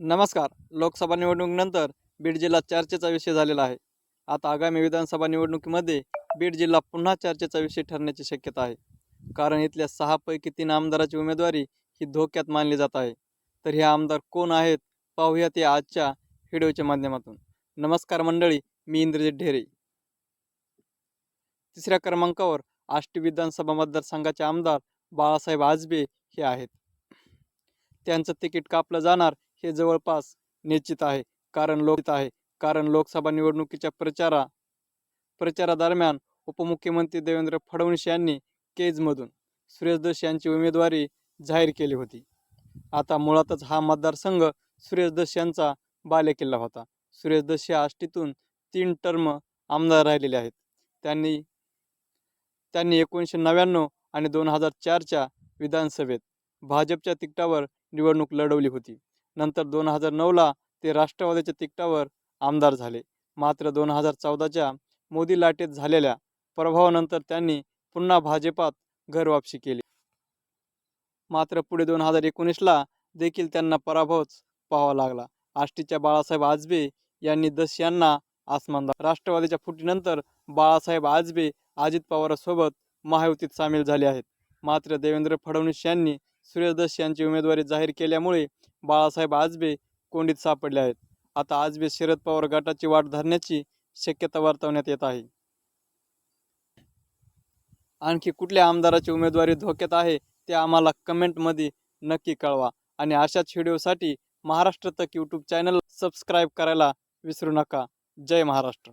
नमस्कार. लोकसभा निवडणुकीनंतर बीड जिल्हा चर्चेचा विषय झालेला आहे. आता आगामी विधानसभा निवडणुकीमध्ये बीड जिल्हा पुन्हा चर्चेचा विषय ठरण्याची शक्यता आहे. कारण इथल्या सहापैकी तीन आमदाराची उमेदवारी ही धोक्यात मानली जात आहे. तर हे आमदार कोण आहेत? पाहूया ते आजच्या व्हिडिओच्या माध्यमातून. नमस्कार मंडळी मी इंद्रजित ढेरे. तिसऱ्या क्रमांकावर आष्टी विधानसभा मतदारसंघाचे आमदार बाळासाहेब आजबे हे आहेत. त्यांचं तिकीट कापलं जाणार हे जवळपास निश्चित आहे. कारण लोक आहे. कारण लोकसभा निवडणुकीच्या प्रचारा प्रचारादरम्यान उपमुख्यमंत्री देवेंद्र फडणवीस यांनी केजमधून सुरेश दस यांची उमेदवारी जाहीर केली होती. आता मुळातच हा मतदारसंघ सुरेश दस यांचा बालेकिल्ला होता. सुरेश दस या आष्टीतून तीन टर्म आमदार राहिलेले आहेत. त्यांनी त्यांनी एकोणीसशे नव्याण्णव आणि दोन हजार चारच्या विधानसभेत भाजपच्या तिकटावर निवडणूक लढवली होती. नंतर दोन हजार नऊला ते राष्ट्रवादीच्या तिकटावर आमदार झाले. मात्र दोन हजार चौदाच्या मोदी लाटेत झालेल्या प्रभावानंतर त्यांनी पुन्हा भाजपात घरवापसी केली. मात्र पुढे दोन हजार एकोणीसला देखील त्यांना पराभवच पाहावा लागला. आष्टीच्या बाळासाहेब आजबे यांनी दस यांना आसमान राष्ट्रवादीच्या फुटीनंतर बाळासाहेब आजबे अजित पवारांसोबत महायुतीत सामील झाले आहेत. मात्र देवेंद्र फडणवीस यांनी सुरेश दस यांची उमेदवारी जाहीर केल्यामुळे बाळासाहेब आजबे कोंडीत सापडले आहेत. आता आजबे शरद पवार गटाची वाट धरण्याची शक्यता वर्तवण्यात येत आहे. आणखी कुठल्या आमदाराची उमेदवारी धोक्यात आहे ते आम्हाला कमेंटमध्ये नक्की कळवा. आणि अशाच व्हिडिओसाठी महाराष्ट्र तक यूट्यूब चॅनल सबस्क्राईब करायला विसरू नका. जय महाराष्ट्र.